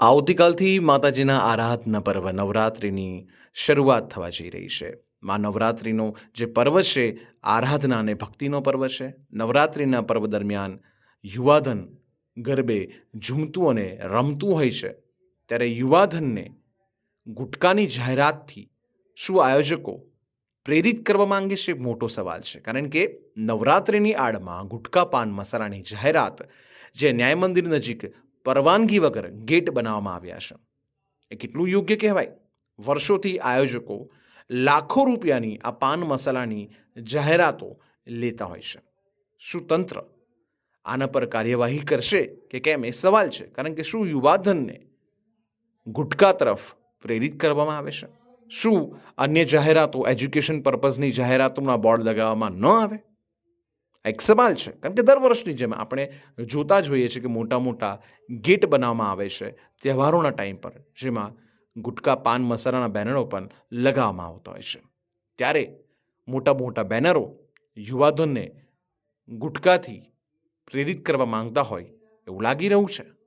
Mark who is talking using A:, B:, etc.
A: આવતીકાલથી માતાજીના આરાધના પર્વ નવરાત્રિની શરૂઆત થવા જઈ રહી છે. મા નવરાત્રિનો જે પર્વ છે, આરાધના અને ભક્તિનો પર્વ છે. નવરાત્રિના પર્વ દરમિયાન યુવાધન ગરબે ઝૂમતું અને રમતું હોય છે. ત્યારે યુવાધનને ગુટકાની જાહેરાતથી શું આયોજકો પ્રેરિત કરવા માંગે છે, મોટો સવાલ છે. કારણ કે નવરાત્રિની આડમાં ગુટકા પાન મસાલાની જાહેરાત જે ન્યાય મંદિર નજીક પરવાનગી વગર ગેટ બનાવવામાં આવ્યા છે. એ કેટલું યોગ્ય કહેવાય? વર્ષોથી આયોજકો લાખો રૂપિયાની આ પાન મસાલાની જાહેરાતો લેતા હોય છે. શું તંત્ર આના પર કાર્યવાહી કરશે કે કેમ? એ સવાલ છે. કારણ કે શું યુવાધનને ગુટકા તરફ પ્રેરિત કરવામાં આવે છે? શું અન્ય જાહેરાતો, એજ્યુકેશન પર્પઝની જાહેરાતોના બોર્ડ લગાવવામાં ન આવે? એક સવાલ છે. કારણ કે દર વર્ષની જેમ આપણે જોતા જ હોઈએ છીએ કે મોટા મોટા ગેટ બનાવવામાં આવે છે તહેવારોના ટાઈમ પર, જેમાં ગુટકા, પાન, મસાલાના બેનરો પણ લગાવવામાં આવતા હોય છે. ત્યારે મોટા મોટા બેનરો યુવાધનને ગુટકાથી પ્રેરિત કરવા માંગતા હોય એવું લાગી રહ્યું છે.